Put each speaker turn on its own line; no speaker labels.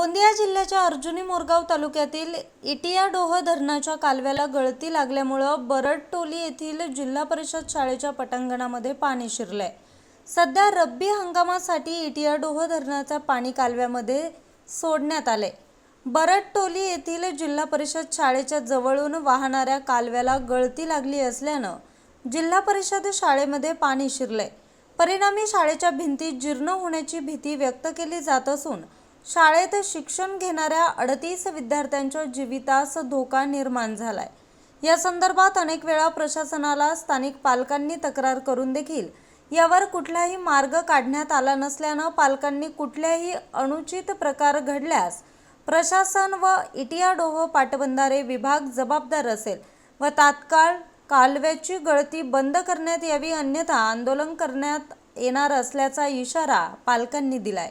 गोंदिया जिल्ह्याच्या अर्जुनी मोरगाव तालुक्यातील इटियाडोह धरणाच्या कालव्याला गळती लागल्यामुळं बरडटोली येथील जिल्हा परिषद शाळेच्या पटांगणामध्ये पाणी शिरलंय. सध्या रब्बी हंगामासाठी इटियाडोह धरणाचा पाणी कालव्यामध्ये सोडण्यात आले बरडटोली येथील जिल्हा परिषद शाळेच्या जवळून वाहणाऱ्या कालव्याला गळती लागली असल्यानं जिल्हा परिषद शाळेमध्ये पाणी शिरलंय. परिणामी शाळेच्या भिंती जीर्ण होण्याची भीती व्यक्त केली जात असून शाळेत शिक्षण घेणाऱ्या अडतीस विद्यार्थ्यांच्या जीवितास धोका निर्माण झालाय. या संदर्भात अनेक वेळा प्रशासनाला स्थानिक पालकांनी तक्रार करून देखील यावर कुठलाही मार्ग काढण्यात आला नसल्यानं पालकांनी कुठल्याही अनुचित प्रकार घडल्यास प्रशासन व इटियाडोह पाटबंधारे विभाग जबाबदार असेल व तात्काळ कालव्याची गळती बंद करण्यात यावी अन्यथा आंदोलन करण्यात येणार असल्याचा इशारा पालकांनी दिलाय.